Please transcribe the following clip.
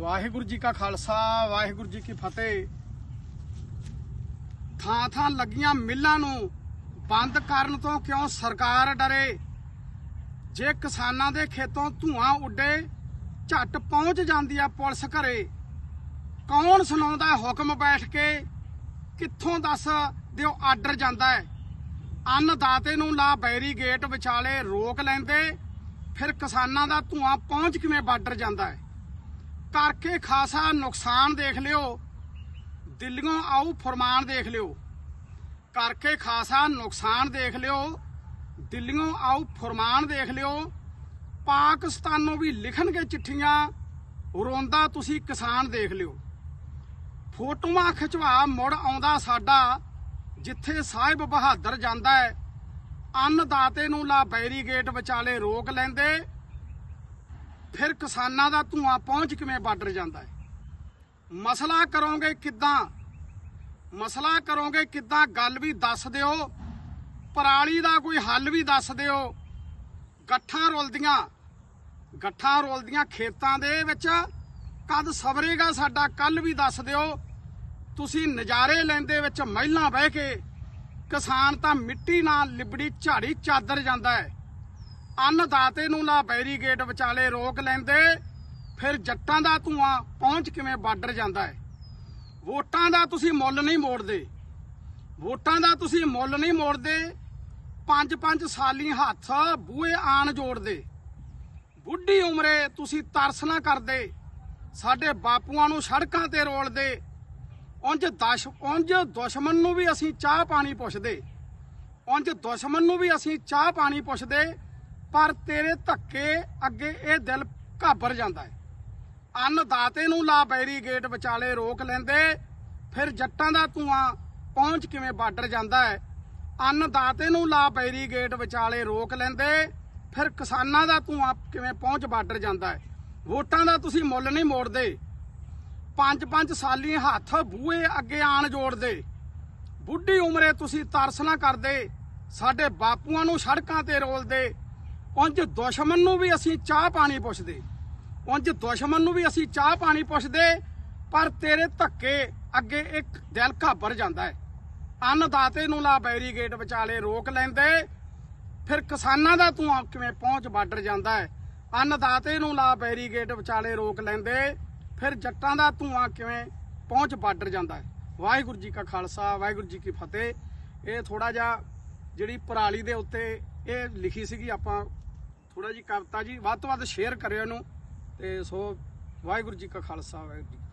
ਵਾਹਿਗੁਰੂ ਜੀ ਕਾ ਖਾਲਸਾ, ਵਾਹਿਗੁਰੂ ਜੀ ਕੀ ਫਤਿਹ। ਥਾਂ ਥਾਂ ਲੱਗੀਆਂ ਮਿੱਲਾਂ ਨੂੰ ਬੰਦ ਕਰਨ ਤੋਂ ਕਿਉਂ ਸਰਕਾਰ ਡਰੇ? ਜੇ ਕਿਸਾਨਾਂ ਦੇ ਖੇਤੋਂ ਧੂਆਂ ਉੱਡੇ, ਝੱਟ ਪਹੁੰਚ ਜਾਂਦੀ ਆ ਪੁਲਿਸ ਘਰੇ। ਕੌਣ ਸੁਣਾਉਂਦਾ ਹੁਕਮ ਬੈਠ ਕੇ? ਕਿੱਥੋਂ ਦੱਸ ਦਿਓ ਆਰਡਰ ਜਾਂਦਾ ਹੈ? ਅੰਨਦਾਤੇ ਨੂੰ ਲਾ ਬੈਰੀਗੇਟ ਵਿਚਾਲੇ ਰੋਕ ਲੈਂਦੇ, ਫਿਰ ਕਿਸਾਨਾਂ ਦਾ ਧੂਆਂ ਪਹੁੰਚ ਕਿਵੇਂ ਬਾਰਡਰ ਜਾਂਦਾ ਹੈ? ਕਰਕੇ ਖਾਸਾ ਨੁਕਸਾਨ ਦੇਖ ਲਿਓ। ਦਿੱਲੀੋਂ ਆਊ ਫਰਮਾਨ ਦੇਖ ਲਿਓ। ਕਰਕੇ ਖਾਸਾ ਨੁਕਸਾਨ ਦੇਖ ਲਿਓ। ਦਿੱਲੀੋਂ ਆਊ ਫਰਮਾਨ ਦੇਖ ਲਿਓ। ਪਾਕਿਸਤਾਨੋਂ ਵੀ ਲਿਖਣਗੇ ਚਿੱਠੀਆਂ। ਰੋਂਦਾ ਤੁਸੀਂ ਕਿਸਾਨ ਦੇਖ ਲਿਓ। ਫੋਟੋਆਂ ਖਿਚਵਾ ਮੁੜ ਆਉਂਦਾ ਸਾਡਾ, ਜਿੱਥੇ ਸਾਹਿਬ ਬਹਾਦਰ ਜਾਂਦਾ ਹੈ। ਅੰਨਦਾਤੇ ਨੂੰ ਲਾ ਬੈਰੀਗੇਟ ਵਿਚਾਲੇ ਰੋਕ ਲੈਂਦੇ। ਫਿਰ ਕਿਸਾਨਾਂ ਦਾ ਧੂਆਂ ਪਹੁੰਚ ਕਿਵੇਂ ਬਾਰਡਰ ਜਾਂਦਾ ਹੈ? ਮਸਲਾ ਕਰੋਗੇ ਕਿੱਦਾਂ? ਮਸਲਾ ਕਰੋਗੇ ਕਿੱਦਾਂ? ਗੱਲ ਵੀ ਦੱਸ ਦਿਓ। ਪਰਾਲੀ ਦਾ ਕੋਈ ਹੱਲ ਵੀ ਦੱਸ ਦਿਓ। ਗੱਠਾਂ ਰੁਲਦੀਆਂ। ਗੱਠਾਂ ਰੁਲਦੀਆਂ ਖੇਤਾਂ ਦੇ ਵਿੱਚ। ਕਦ ਸਵਰੇਗਾ ਸਾਡਾ ਕੱਲ ਵੀ ਦੱਸ ਦਿਓ। ਤੁਸੀਂ ਨਜ਼ਾਰੇ ਲੈਂਦੇ ਵਿੱਚ ਮਹਿਲਾਂ ਬਹਿ ਕੇ। ਕਿਸਾਨ ਤਾਂ ਮਿੱਟੀ ਨਾਲ ਲਿਬੜੀ ਝਾੜੀ ਚਾਦਰ ਜਾਂਦਾ ਹੈ। ਅੰਨਦਾਤੇ ਨੂੰ ਨਾ ਬੈਰੀਗੇਟ ਵਿਚਾਲੇ ਰੋਕ ਲੈਂਦੇ, ਫਿਰ ਜੱਟਾਂ ਦਾ ਧੂਆਂ ਪਹੁੰਚ ਕਿਵੇਂ ਬਾਰਡਰ ਜਾਂਦਾ ਹੈ? ਵੋਟਾਂ ਦਾ ਤੁਸੀਂ ਮੁੱਲ ਨਹੀਂ ਮੋੜਦੇ। ਵੋਟਾਂ ਦਾ ਤੁਸੀਂ ਮੁੱਲ ਨਹੀਂ ਮੋੜਦੇ। ਪੰਜ ਪੰਜ ਸਾਲੀ ਹੱਥ ਬੂਏ ਆਣ ਜੋੜਦੇ। ਬੁੱਢੀ ਉਮਰੇ ਤੁਸੀਂ ਤਰਸ ਨਾ ਕਰਦੇ। ਸਾਡੇ ਬਾਪੂਆਂ ਨੂੰ ਸੜਕਾਂ ਤੇ ਰੋਲਦੇ। ਉਂਝ ਦਸ਼ ਉਂਝ ਦੁਸ਼ਮਣ ਨੂੰ ਵੀ ਅਸੀਂ ਚਾਹ ਪਾਣੀ ਪੁੱਛਦੇ। ਉਂਝ ਦੁਸ਼ਮਣ ਨੂੰ ਵੀ ਅਸੀਂ ਚਾਹ ਪਾਣੀ ਪੁੱਛਦੇ। ਪਰ ਤੇਰੇ ਧੱਕੇ ਅੱਗੇ ਇਹ ਦਿਲ ਘਾਬਰ ਜਾਂਦਾ ਹੈ। ਅੰਨਦਾਤੇ ਨੂੰ ਲਾ ਬੈਰੀਗੇਟ ਵਿਚਾਲੇ ਰੋਕ ਲੈਂਦੇ, ਫਿਰ ਜੱਟਾਂ ਦਾ ਧੂਆਂ ਪਹੁੰਚ ਕਿਵੇਂ ਬਾਰਡਰ ਜਾਂਦਾ ਹੈ? ਅੰਨਦਾਤੇ ਨੂੰ ਲਾ ਬੈਰੀਗੇਟ ਵਿਚਾਲੇ ਰੋਕ ਲੈਂਦੇ, ਫਿਰ ਕਿਸਾਨਾਂ ਦਾ ਧੂਆਂ ਕਿਵੇਂ ਪਹੁੰਚ ਬਾਰਡਰ ਜਾਂਦਾ ਹੈ? ਵੋਟਾਂ ਦਾ ਤੁਸੀਂ ਮੁੱਲ ਨਹੀਂ ਮੋੜਦੇ। ਪੰਜ ਪੰਜ ਸਾਲੀ ਹੱਥ ਬੂਹੇ ਅੱਗੇ ਆਣ ਜੋੜਦੇ। ਬੁੱਢੀ ਉਮਰੇ ਤੁਸੀਂ ਤਰਸ ਨਾ ਕਰਦੇ, ਸਾਡੇ ਬਾਪੂਆਂ ਨੂੰ ਸੜਕਾਂ ਤੇ ਰੋਲਦੇ ਉਂਝ ਦੁਸ਼ਮਣ ਨੂੰ ਵੀ ਅਸੀਂ ਚਾਹ ਪਾਣੀ ਪੁੱਛਦੇ। ਉਂਝ ਦੁਸ਼ਮਣ ਨੂੰ ਵੀ ਅਸੀਂ ਚਾਹ ਪਾਣੀ ਪੁੱਛਦੇ, ਪਰ ਤੇਰੇ ਧੱਕੇ ਅੱਗੇ ਇੱਕ ਦਿਲ ਘਾਬਰ ਜਾਂਦਾ ਹੈ। ਅੰਨਦਾਤੇ ਨੂੰ ਲਾ ਬੈਰੀਗੇਟ ਵਿਚਾਲੇ ਰੋਕ ਲੈਂਦੇ, ਫਿਰ ਕਿਸਾਨਾਂ ਦਾ ਧੂਆਂ ਕਿਵੇਂ ਪਹੁੰਚ ਬਾਰਡਰ ਜਾਂਦਾ ਹੈ? ਅੰਨਦਾਤੇ ਨੂੰ ਲਾ ਬੈਰੀਗੇਟ ਵਿਚਾਲੇ ਰੋਕ ਲੈਂਦੇ, ਫਿਰ ਜੱਟਾਂ ਦਾ ਧੂਆਂ ਕਿਵੇਂ ਪਹੁੰਚ ਬਾਰਡਰ ਜਾਂਦਾ ਹੈ? ਵਾਹਿਗੁਰੂ ਜੀ ਕਾ ਖਾਲਸਾ, ਵਾਹਿਗੁਰੂ ਜੀ ਕੀ ਫਤਿਹ। ਇਹ ਥੋੜਾ ਜਿਹਾ ਜਿਹੜੀ ਪਰਾਲੀ ਦੇ ਉੱਤੇ ਇਹ ਲਿਖੀ ਸੀਗੀ ਆਪਾਂ ਥੋੜਾ ਜੀ ਕਵਿਤਾ ਜੀ ਵੱਧ ਤੋਂ ਵੱਧ ਸ਼ੇਅਰ ਕਰਿਓ ਇਹਨੂੰ ਤੇ ਸੋ ਵਾਹਿਗੁਰੂ ਜੀ ਕਾ ਖਾਲਸਾ, ਵਾਹਿਗੁਰੂ ਜੀ